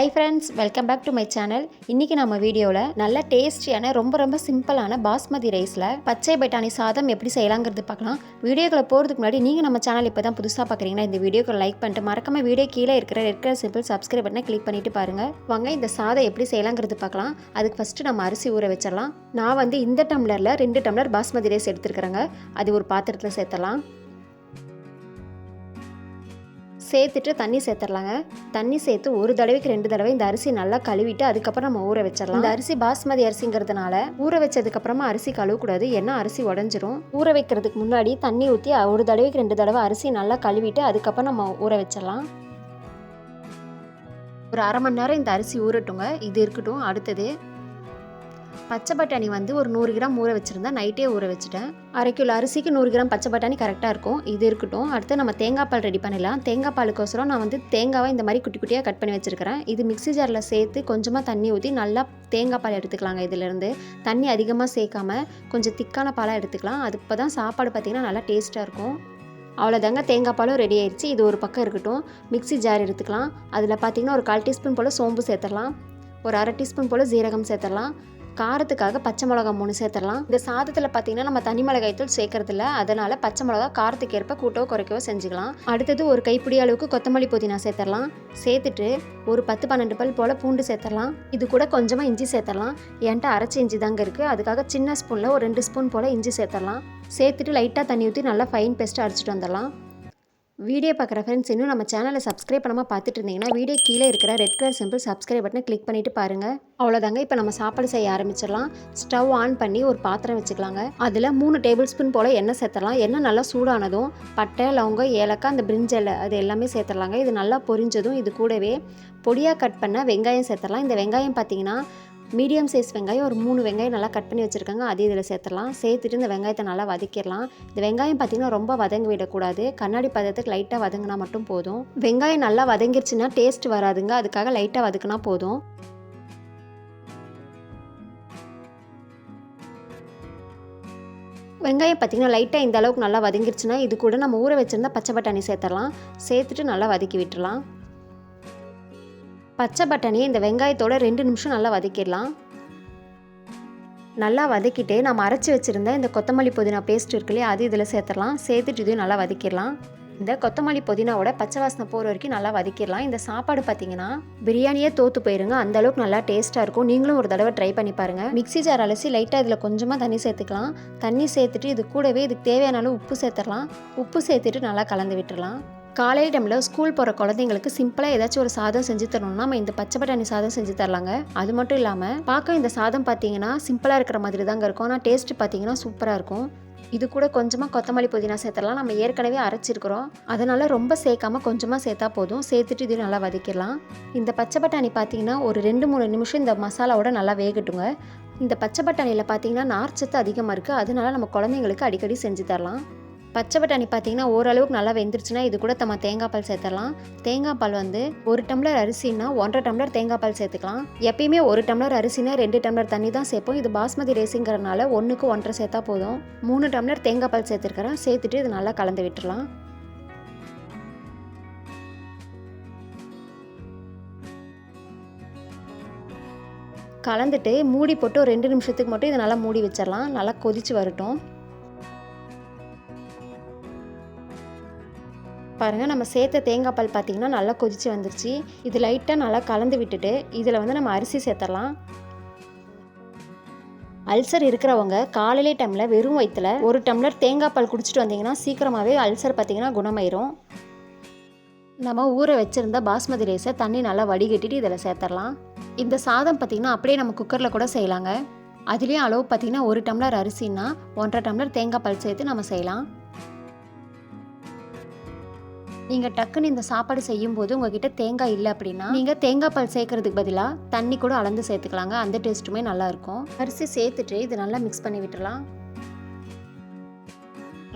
Hi friends welcome back to my channel இன்றைக்கி நம்ம வீடியோவில் நல்ல டேஸ்டியான ரொம்ப ரொம்ப சிம்பிளான பாஸ்மதி ரைஸில் பச்சை பட்டாணி சாதம் எப்படி செய்யலாங்கிறது பார்க்கலாம். வீடியோக்களை போகிறதுக்கு முன்னாடி நீங்கள் நம்ம சேனல் இப்போ தான் புதுசாக பார்க்குறீங்கன்னா இந்த வீடியோக்கு லைக் பண்ணிட்டு மறக்காம வீடியோ கீழே இருக்கிற இருக்கிற சிம்பிள் சப்ஸ்கிரைப் பண்ணால் கிளிக் பண்ணிட்டு பாருங்கள் வாங்க இந்த சாதம் எப்படி செய்யலாங்கிறது பார்க்கலாம். அதுக்கு ஃபஸ்ட்டு நம்ம அரிசி ஊற வச்சிடலாம். நான் வந்து இந்த டம்ளரில் ரெண்டு டம்ளர் பாஸ்மதி ரைஸ் எடுத்துருக்குறேங்க. அது ஒரு பாத்திரத்தில் சேர்த்தலாம் சேர்த்துட்டு தண்ணி சேர்த்துடலாங்க. தண்ணி சேர்த்து ஒரு தடவைக்கு ரெண்டு தடவை இந்த அரிசி நல்லா கழுவிட்டு அதுக்கப்புறம் நம்ம ஊற வச்சிடலாம். இந்த அரிசி பாஸ்மதி அரிசிங்கிறதுனால ஊற வச்சதுக்கப்புறமா அரிசி கழுவக்கூடாது. ஏன்னா அரிசி உடஞ்சிரும். ஊற வைக்கிறதுக்கு முன்னாடி தண்ணி ஊற்றி ஒரு தடவைக்கு ரெண்டு தடவை அரிசி நல்லா கழுவிட்டு அதுக்கப்புறம் நம்ம ஊற வச்சிடலாம். ஒரு அரை மணி நேரம் இந்த அரிசி ஊறட்டுங்க. இது இருக்கட்டும். அடுத்தது பச்சை பட்டாணி வந்து ஒரு நூறு கிராம் ஊற வச்சுருந்தேன். நைட்டே ஊற வச்சுட்டேன். அரை கிலோ அரிசிக்கு நூறு கிராம் பச்சை பட்டாணி கரெக்டாக இருக்கும். இது இருக்கட்டும். அடுத்து நம்ம தேங்காய் பால் ரெடி பண்ணிடலாம். தேங்காய் பாலுக்கோசரம் நான் வந்து தேங்காவை இந்த மாதிரி குட்டி குட்டியாக கட் பண்ணி வச்சுருக்கிறேன். இது மிக்ஸி ஜாரில் சேர்த்து கொஞ்சமாக தண்ணி ஊற்றி நல்லா தேங்காய் பால் எடுத்துக்கலாங்க இதிலேருந்து. தண்ணி அதிகமாக சேர்க்காம கொஞ்சம் திக்கான பாலாக எடுத்துக்கலாம். அது இப்போ தான் சாப்பாடு பார்த்திங்கன்னா நல்லா டேஸ்ட்டாக இருக்கும். அவ்வளோதாங்க தேங்காய் பாலும் ரெடி ஆயிடுச்சு இது ஒரு பக்கம் இருக்கட்டும். மிக்ஸி ஜார் எடுத்துக்கலாம். அதில் பார்த்தீங்கன்னா ஒரு கால் டீஸ்பூன் போல் சோம்பு சேர்த்துடலாம். ஒரு அரை டீஸ்பூன் போல் ஜீரகம் சேர்த்துடலாம். காரத்துக்காக பச்சை மிளகா மூணு சேர்த்துடலாம். இந்த சாதத்தில் பார்த்தீங்கன்னா நம்ம தனி மிளகாய் தூள் சேர்க்கறதில்ல. அதனால் பச்சை மிளகா காரத்துக்கு ஏற்ப கூட்டவோ குறைக்கவோ செஞ்சுக்கலாம். அடுத்தது ஒரு கைப்பிடி அளவுக்கு கொத்தமல்லி புதினா சேர்த்துடலாம். சேர்த்துட்டு ஒரு பத்து பன்னெண்டு பல் போல் பூண்டு சேர்த்துடலாம். இது கூட கொஞ்சமாக இஞ்சி சேர்த்துடலாம். என்கிட்ட அரைச்சி இஞ்சி தாங்க இருக்குது அதுக்காக சின்ன ஸ்பூனில் ஒரு ரெண்டு ஸ்பூன் போல் இஞ்சி சேர்த்துடலாம். சேர்த்துட்டு லைட்டாக தண்ணி ஊற்றி நல்லா ஃபைன் பேஸ்ட்டாக அரைச்சிட்டு வந்துடலாம். வீடியோ பார்க்குற ஃப்ரெண்ட்ஸ் இன்னும் நம்ம சேனலை சப்ஸ்கிரைப் பண்ணாமல் பார்த்துட்டு இருந்தீங்கன்னா வீடியோ கீழே இருக்கிற ரெட் கலர் சிம்பிள் சப்ஸ்கிரைப் பட்டனை கிளிக் பண்ணிட்டு பாருங்கள் அவ்வளோதாங்க இப்போ நம்ம சாப்பாடு செய்ய ஆரம்பிச்சிடலாம். ஸ்டவ் ஆன் பண்ணி ஒரு பாத்திரம் வச்சுக்கலாங்க. அதில் மூணு டேபிள் ஸ்பூன் போல் எண்ணெய் சேர்த்துடலாம். எண்ணெய் நல்லா சூடானதும் பட்டை லவங்கம் ஏலக்காய் அந்த பிரிஞ்சல் அது எல்லாமே சேர்த்துடலாங்க. இது நல்லா பொரிஞ்சதும் இது கூடவே பொடியாக கட் பண்ண வெங்காயம் சேர்த்துடலாம். இந்த வெங்காயம் பார்த்தீங்கன்னா மீடியம் சைஸ் வெங்காயம் ஒரு மூணு வெங்காயம் நல்லா கட் பண்ணி வச்சுருக்காங்க. அதே இதில் சேர்த்துடலாம். சேர்த்துட்டு இந்த வெங்காயத்தை நல்லா வதக்கிடலாம். இந்த வெங்காயம் பார்த்திங்கன்னா ரொம்ப வதங்க விடக்கூடாது. கண்ணாடி பதத்துக்கு லைட்டாக வதங்கினா மட்டும் போதும். வெங்காயம் நல்லா வதங்கிருச்சுன்னா டேஸ்ட் வராதுங்க. அதுக்காக லைட்டாக வதக்குனா போதும். வெங்காயம் பார்த்திங்கன்னா லைட்டாக இந்த அளவுக்கு நல்லா வதங்கிருச்சுன்னா இது கூட நம்ம ஊற வச்சுருந்தா பச்சை பட்டாணி சேர்த்துடலாம். சேர்த்துட்டு நல்லா வதக்கி விட்டுடலாம். பச்சை பட்டாணியை இந்த வெங்காயத்தோட ரெண்டு நிமிஷம் நல்லா வதக்கிடலாம். நல்லா வதக்கிட்டு நம்ம அரைச்சி வச்சுருந்த இந்த கொத்தமல்லி புதினா பேஸ்ட் இருக்கு இல்லையா அது இதில் சேர்த்துடலாம். சேர்த்துட்டு இதையும் நல்லா வதக்கிடலாம். இந்த கொத்தமல்லி புதினாவோட பச்சை வாசனை போகிற வரைக்கும் நல்லா வதக்கிடலாம். இந்த சாப்பாடு பார்த்தீங்கன்னா பிரியாணியே தோற்று போயிருங்க. அந்த அளவுக்கு நல்லா டேஸ்ட்டாக இருக்கும். நீங்களும் ஒரு தடவை ட்ரை பண்ணி பாருங்கள் மிக்ஸி ஜார் அலசி லைட்டாக இதில் கொஞ்சமாக தண்ணி சேர்த்துக்கலாம். தண்ணி சேர்த்துட்டு இது கூடவே இதுக்கு தேவையான அளவு உப்பு சேர்த்துடலாம். உப்பு சேர்த்துட்டு நல்லா கலந்து விட்டுடலாம். காலை டைமில் ஸ்கூல் போகிற குழந்தைங்களுக்கு சிம்பிளாக ஏதாச்சும் ஒரு சாதம் செஞ்சு தரணும்னா நம்ம இந்த பச்சை பட்டாணி சாதம் செஞ்சு தரலாங்க. அது மட்டும் இல்லாமல் பார்க்க இந்த சாதம் பார்த்தீங்கன்னா சிம்பிளாக இருக்கிற மாதிரி தாங்க இருக்கும். ஆனால் டேஸ்ட் பார்த்தீங்கன்னா சூப்பராக இருக்கும். இது கூட கொஞ்சமாக கொத்தமல்லி புதினா சேர்த்துலாம் நம்ம ஏற்கனவே அரைச்சிருக்கிறோம். அதனால் ரொம்ப சேர்க்காம கொஞ்சமாக சேர்த்தா போதும். சேர்த்துட்டு இது நல்லா வதக்கிடலாம். இந்த பச்சை பட்டாணி பார்த்தீங்கன்னா ஒரு ரெண்டு மூணு நிமிஷம் இந்த மசாலாவோட நல்லா வேகட்டுங்க. இந்த பச்சை பட்டாணியில் பார்த்தீங்கன்னா நார்ச்சத்து அதிகமாக இருக்குது அதனால நம்ம குழந்தைங்களுக்கு அடிக்கடி செஞ்சு தரலாம். பச்சை பட்டாணி பார்த்தீங்கன்னா ஓரளவுக்கு நல்லா வெந்துருச்சுன்னா இது கூட நம்ம தேங்காய் பால் சேர்த்துடலாம். தேங்காய் பால் வந்து ஒரு டம்ளர் அரிசினா ஒன்றரை டம்ளர் தேங்காய் பால் சேர்த்துக்கலாம். எப்பயுமே ஒரு டம்ளர் அரிசினா ரெண்டு டம்ளர் தண்ணி தான் சேர்ப்போம். இது பாஸ்மதி ரைஸுங்கிறனால ஒன்றுக்கு ஒன்றரை சேர்த்தா போதும். மூணு டம்ளர் தேங்காய் பால் சேர்த்துருக்கிறேன். சேர்த்துட்டு இது நல்லா கலந்து விட்டுடலாம். கலந்துட்டு மூடி போட்டு ஒரு ரெண்டு நிமிஷத்துக்கு மட்டும் இதை நல்லா மூடி வச்சிடலாம். நல்லா கொதித்து வரட்டும். பாருங்கள் நம்ம சேர்த்த தேங்காய் பால் பார்த்திங்கன்னா நல்லா கொதிச்சு வந்துருச்சு. இது லைட்டாக நல்லா கலந்து விட்டுட்டு இதில் வந்து நம்ம அரிசி சேர்த்துடலாம் அல்சர் இருக்கிறவங்க காலையிலே டைமில் வெறும் வயிற்றில் ஒரு டம்ளர் தேங்காய் பால் குடிச்சிட்டு வந்தீங்கன்னா சீக்கிரமாகவே அல்சர் பார்த்திங்கன்னா குணமாயிரும். நம்ம ஊற வச்சுருந்த பாஸ்மதி ரைஸை தண்ணி நல்லா வடிகட்டிட்டு இதில் சேர்த்துடலாம் இந்த சாதம் பார்த்திங்கன்னா அப்படியே நம்ம குக்கரில் கூட செய்யலாங்க. அதுலேயும் அளவு பார்த்திங்கன்னா ஒரு டம்ளர் அரிசின்னா ஒன்றரை டம்ளர் தேங்காய் பால் சேர்த்து நம்ம செய்யலாம். நீங்கள் டக்குன்னு இந்த சாப்பாடு செய்யும்போது உங்ககிட்ட தேங்காய் இல்லை அப்படின்னா நீங்கள் தேங்காய் பால் சேர்க்கறதுக்கு பதிலாக தண்ணி கூட அளந்து சேர்த்துக்கலாங்க. அந்த டேஸ்ட்டுமே நல்லாயிருக்கும். அரிசி சேர்த்துட்டு இது நல்லா மிக்ஸ் பண்ணி விட்டுலாம்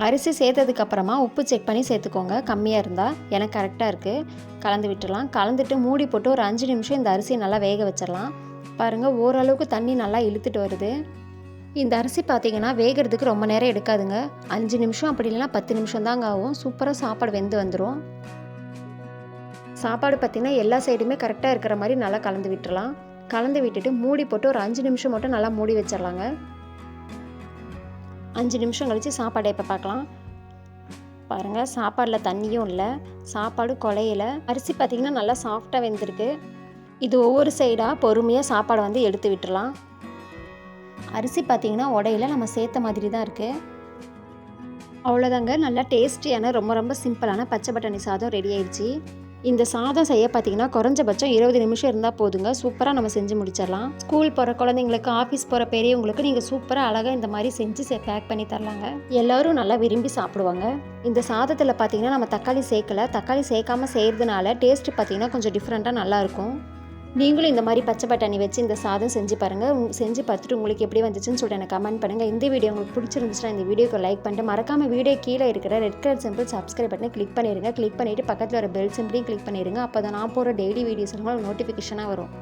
அரிசி சேர்த்ததுக்கப்புறமா உப்பு செக் பண்ணி சேர்த்துக்கோங்க. கம்மியாக இருந்தால் எனக்கு கரெக்டாக இருக்குது கலந்து விட்டுடலாம் கலந்துட்டு மூடி போட்டு ஒரு அஞ்சு நிமிஷம் இந்த அரிசியை நல்லா வேக வச்சிடலாம் பாருங்கள் ஓரளவுக்கு தண்ணி நல்லா இழுத்துட்டு வருது. இந்த அரிசி பார்த்தீங்கன்னா வேகிறதுக்கு ரொம்ப நேரம் எடுக்காதுங்க. அஞ்சு நிமிஷம் அப்படி இல்லைன்னா பத்து நிமிஷம் தாங்க ஆகும். சூப்பராக சாப்பாடு வெந்து வந்துடும் சாப்பாடு பார்த்திங்கன்னா எல்லா சைடுமே கரெக்டாக இருக்கிற மாதிரி நல்லா கலந்து விட்டுறலாம். கலந்து விட்டுட்டு மூடி போட்டு ஒரு அஞ்சு நிமிஷம் மட்டும் நல்லா மூடி வச்சிடலாங்க அஞ்சு நிமிஷம் கழித்து சாப்பாடை இப்போ பார்க்கலாம் பாருங்கள் சாப்பாடில் தண்ணியும் இல்லை. சாப்பாடு குலையில. அரிசி பார்த்திங்கன்னா நல்லா சாஃப்டாக வெந்திருக்கு. இது ஒவ்வொரு சைடாக பொறுமையாக சாப்பாடை வந்து எடுத்து விட்டுடலாம் அரிசி பார்த்திங்கன்னா உடையில நம்ம சேர்த்த மாதிரி தான் இருக்குது அவ்வளோதாங்க நல்லா டேஸ்டியான ரொம்ப ரொம்ப சிம்பிளான பச்சை பட்டாணி சாதம் ரெடி ஆயிடுச்சு. இந்த சாதம் செய்ய பார்த்தீங்கன்னா குறைஞ்சபட்சம் இருபது நிமிஷம் இருந்தால் போதுங்க. சூப்பராக நம்ம செஞ்சு முடிச்சிடலாம். ஸ்கூல் போகிற குழந்தைங்களுக்கு ஆஃபீஸ் போகிற பெரியவங்களுக்கு நீங்கள் சூப்பராக அழகாக இந்த மாதிரி செஞ்சு பேக் பண்ணி தரலாங்க. எல்லோரும் நல்லா விரும்பி சாப்பிடுவாங்க. இந்த சாதத்தில் பார்த்தீங்கன்னா நம்ம தக்காளி சேர்க்கல. தக்காளி சேர்க்காம செய்கிறதுனால டேஸ்ட் பார்த்தீங்கன்னா கொஞ்சம் டிஃப்ரெண்ட்டாக நல்லாயிருக்கும் நீங்களும் இந்த மாதிரி பச்சை பட்டாணி வச்சு இந்த சாதம் செஞ்சு பாருங்கள் செஞ்சு பார்த்துட்டு உங்களுக்கு எப்படி வந்துச்சுன்னு சொல்லிட்டு எனக்கு கமெண்ட் பண்ணுங்கள் இந்த வீடியோ உங்களுக்கு பிடிச்சிருந்துச்சுன்னா இந்த வீடியோக்கு லைக் பண்ணிட்டு மறக்காமல் வீடியோ கீழே இருக்கிற ரெட் கலர் சிம்பிள் சப்ஸ்கிரைப் பட்டனை கிளிக் பண்ணிடுங்க கிளிக் பண்ணிவிட்டு பக்கத்தில் ஒரு பெல் சிம்பிளையும் கிளிக் பண்ணிடுங்க அப்போ தான் நான் போகிற டெய்லி வீடியோஸ் உங்களுக்கு நோட்டிஃபிகேஷனாக வரும்.